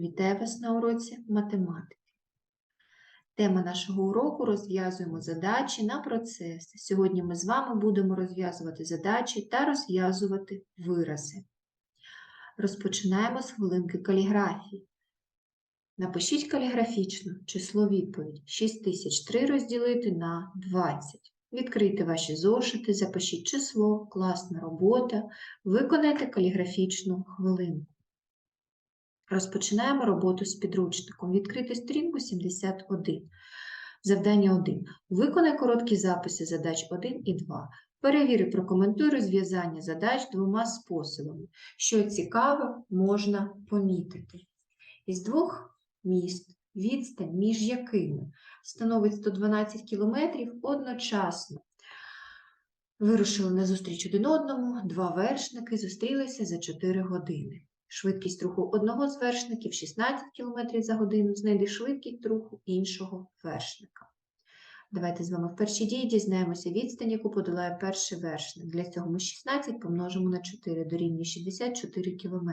Вітаю вас на уроці математики. Тема нашого уроку розв'язуємо задачі на процеси. Сьогодні ми з вами будемо розв'язувати задачі та розв'язувати вирази. Розпочинаємо з хвилинки каліграфії. Напишіть каліграфічно число відповідь 6003 розділити на 20. Відкрийте ваші зошити, запишіть число, класна робота, виконайте каліграфічну хвилинку. Розпочинаємо роботу з підручником. Відкрити сторінку 71. Завдання 1. Виконай короткі записи задач 1 і 2. Перевір і прокоментуй розв'язання задач двома способами. Що цікаво, можна помітити. Із двох міст відстань, між якими становить 112 км одночасно. Вирушили на зустріч один одному, два вершники зустрілися за 4 години. Швидкість руху одного з вершників 16 км за годину, знайди швидкість руху іншого вершника. Давайте з вами в першій дії дізнаємося відстань, яку подолає перший вершник. Для цього ми 16 помножимо на 4 дорівнює 64 км.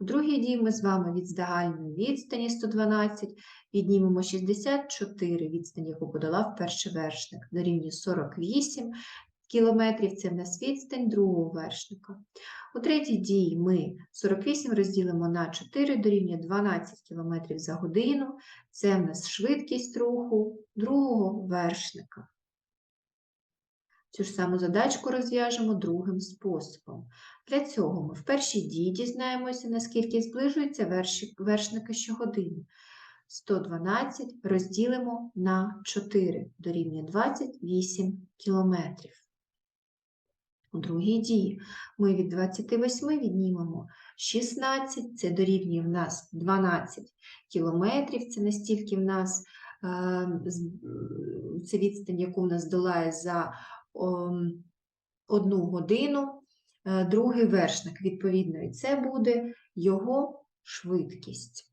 У другій дії ми з вами від загальної відстані 112 віднімемо 64 відстань, яку подолав перший вершник, дорівнює 48 кілометрів це в нас відстань другого вершника. У третій дії ми 48 розділимо на 4 дорівнює 12 км за годину. Це в нас швидкість руху другого вершника. Цю ж саму задачку розв'яжемо другим способом. Для цього ми в першій дії дізнаємося, наскільки зближуються вершники щогодини. 112 розділимо на 4 дорівнює 28 кілометрів. У другій дії ми від 28 віднімемо 16, це дорівнює в нас 12 кілометрів, це настільки в нас це відстань, яку в нас долає за одну годину, е, другий вершник, відповідно, і це буде його швидкість.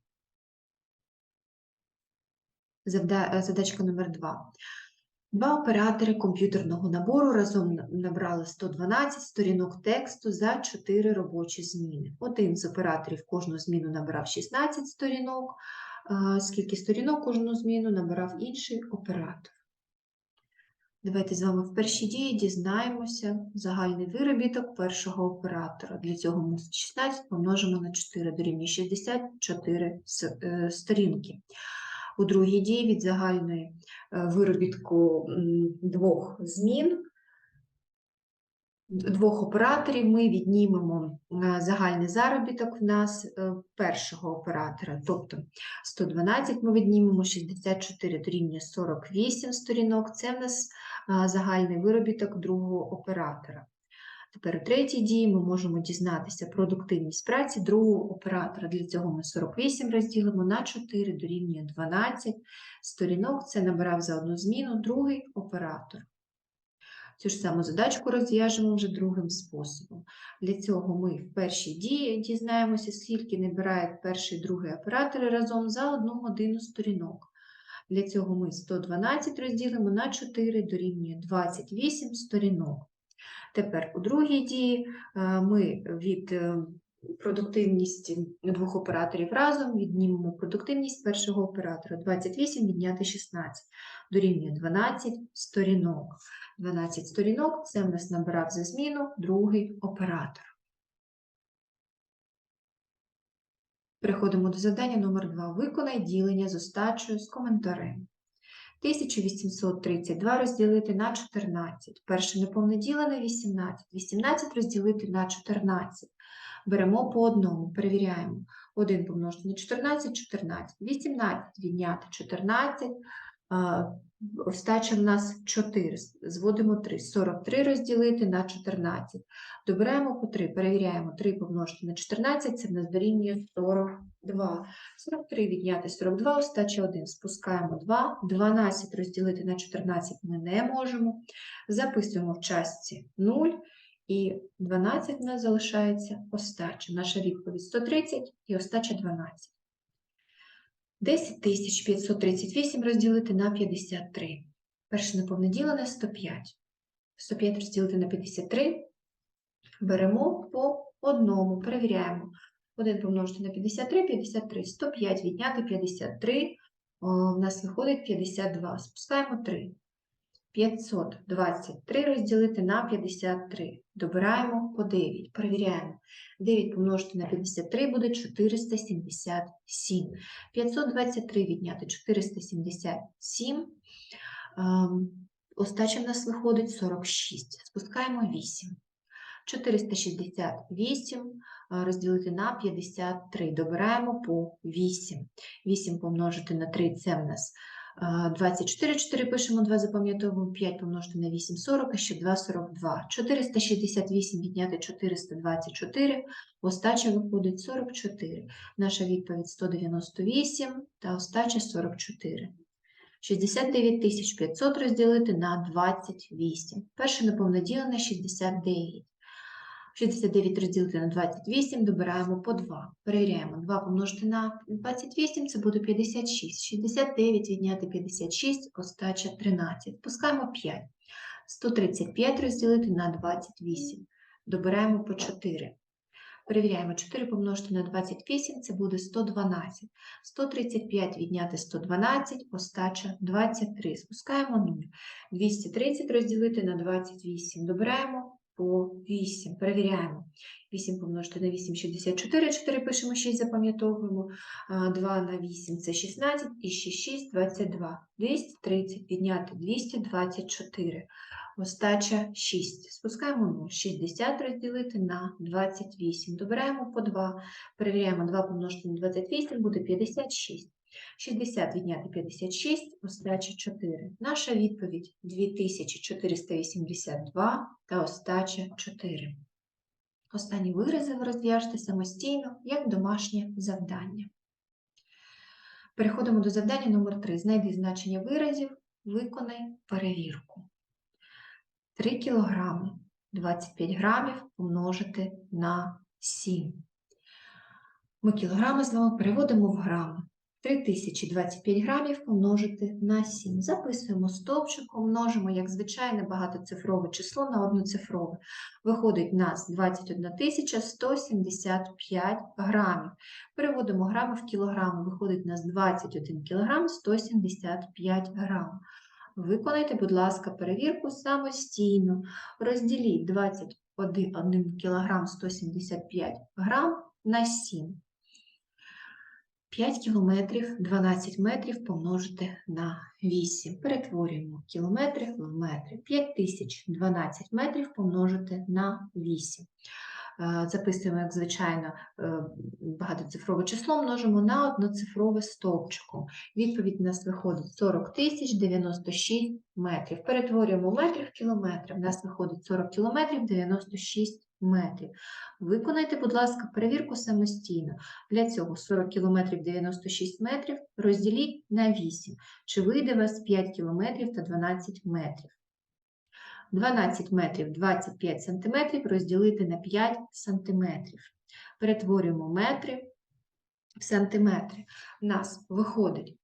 Задачка номер 2. Два оператори комп'ютерного набору разом набрали 112 сторінок тексту за 4 робочі зміни. Один з операторів кожну зміну набирав 16 сторінок, скільки сторінок кожну зміну набирав інший оператор. Давайте з вами в першій дії дізнаємося загальний виробіток першого оператора. Для цього ми 16 помножимо на 4 дорівнює 64 е, сторінки. У другій дії від загальної е, виробітку двох змін, двох операторів. Ми віднімемо е, загальний заробіток в нас е, першого оператора, тобто 112 ми віднімемо 64 дорівнює 48 сторінок, це в нас загальний виробіток другого оператора. Тепер у третій дії ми можемо дізнатися продуктивність праці другого оператора. Для цього ми 48 розділимо на 4 дорівнює 12 сторінок. Це набирав за одну зміну другий оператор. Цю ж саму задачку розв'яжемо вже другим способом. Для цього ми в першій дії дізнаємося, скільки набирають перший і другий оператори разом за одну годину сторінок. Для цього ми 112 розділимо на 4 дорівнює 28 сторінок. Тепер у другій дії е, ми від е, продуктивності двох операторів разом віднімемо продуктивність першого оператора. 28 відняти 16 дорівнює 12 сторінок. 12 сторінок це в нас набирав за зміну другий оператор. Переходимо до завдання номер 2. Виконай ділення з остачею з коментарем. 1832 розділити на 14. Перше неповне на 18. 18 розділити на 14. Беремо по одному, перевіряємо. 1 помножити на 14, 14. 18 відняти 14. Остача в нас 4, зводимо 3. 43 розділити на 14. Добираємо по 3, перевіряємо 3 помножити на 14, це в нас дорівнює 42. 43 відняти 42, остача 1. Спускаємо 2. 12 розділити на 14 ми не можемо. Записуємо в частці 0. І 12 в нас залишається остача. Наша відповідь 130 і остача 12. 10538 розділити на 53. Перше неповноділене 105. 105 розділити на 53. Беремо по одному, перевіряємо. 1 помножити на 53, 53. 105 відняти 53. О, в нас виходить 52. Спускаємо 3. 523 розділити на 53. Добираємо по 9. Перевіряємо. 9 помножити на 53 буде 477. 523 відняти 477. Ем, Остача в нас виходить 46. Спускаємо 8. 468 розділити на 53. Добираємо по 8. 8 помножити на 3 це в нас 24. 4 пишемо, 2 запам'ятовуємо. 5 помножити на 8 – 40, а ще 2 – 42. 468 відняти 424. Остача виходить 44. Наша відповідь 198 та остача 44. 69 500 розділити на 28. Перше неповноділене 69. 69 розділити на 28, добираємо по 2. Перевіряємо. 2 помножити на 28, це буде 56. 69 відняти 56, остача 13. Пускаємо 5. 135 розділити на 28. Добираємо по 4. Перевіряємо 4 помножити на 28, це буде 112. 135 відняти 112, остача 23. Спускаємо 0. 230 розділити на 28. Добираємо по 8. Перевіряємо. 8 помножити на 8 – 64. 4 пишемо 6, запам'ятовуємо. А, 2 на 8 – це 16. І ще 6 – 22. 230 відняти 224. Остача 6. Спускаємо 0. 60 розділити на 28. Добираємо по 2. Перевіряємо 2 помножити на 28, буде 56. 60 відняти 56, остача 4. Наша відповідь 2482 та остача 4. Останні вирази ви розв'яжете самостійно, як домашнє завдання. Переходимо до завдання номер 3. Знайди значення виразів, виконай перевірку. 3 кілограми 25 грамів помножити на 7. Ми кілограми з вами переводимо в грами. 3025 грамів помножити на 7. Записуємо стовпчиком, множимо, як звичайне багатоцифрове число на одноцифрове. Виходить у нас 21 175 грамів. Переводимо грами в кілограми. Виходить у нас 21 кілограм 175 грам. Виконайте, будь ласка, перевірку самостійно. Розділіть 21 кг 175 грам на 7. 5 кілометрів 12 метрів помножити на 8. Перетворюємо кілометри в метри. 5012 метрів помножити на 8. Е, Записуємо, як звичайно, е, багатоцифрове число, множимо на одноцифрове стовпчиком. Відповідь у нас виходить 40 тисяч 96 метрів. Перетворюємо метри в кілометри. У нас виходить 40 кілометрів 96 метрів. Виконайте, будь ласка, перевірку самостійно. Для цього 40 кілометрів 96 метрів розділіть на 8. Чи вийде у вас 5 кілометрів та 12 метрів? 12 метрів 25 сантиметрів розділити на 5 сантиметрів. Перетворюємо метри в сантиметри. У нас виходить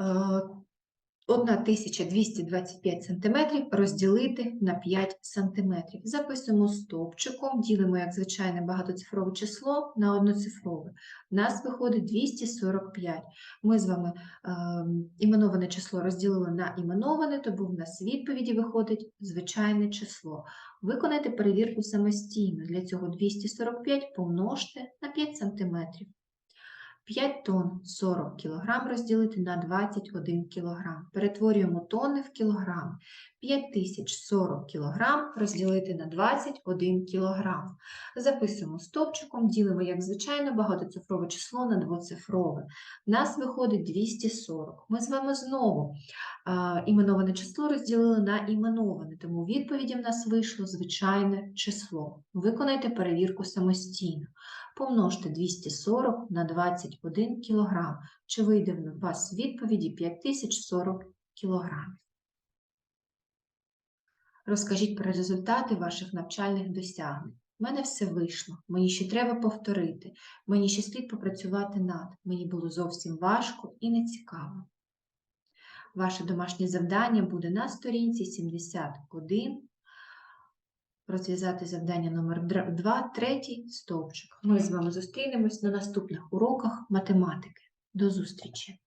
е, 1225 см розділити на 5 см. Записуємо стовпчиком, ділимо, як звичайне багатоцифрове число на одноцифрове. У нас виходить 245. Ми з вами е, іменоване число розділили на іменоване, тому в нас відповіді виходить звичайне число. Виконайте перевірку самостійно. Для цього 245 помножте на 5 см. 5 тонн 40 кг розділити на 21 кг. Перетворюємо тонни в кілограми. 5040 кг розділити на 21 кг. Записуємо стовпчиком, ділимо, як звичайно, багатоцифрове число на двоцифрове. У нас виходить 240. Ми з вами знову а, іменоване число розділили на іменоване, тому відповіді в нас вийшло звичайне число. Виконайте перевірку самостійно. Помножте 240 на 21 кг. Чи вийде в вас в відповіді 5040 кг? Розкажіть про результати ваших навчальних досягнень. У мене все вийшло, мені ще треба повторити, мені ще слід попрацювати над, мені було зовсім важко і нецікаво. Ваше домашнє завдання буде на сторінці 71 розв'язати завдання номер 2, третій стовпчик. Ми з вами зустрінемось на наступних уроках математики. До зустрічі!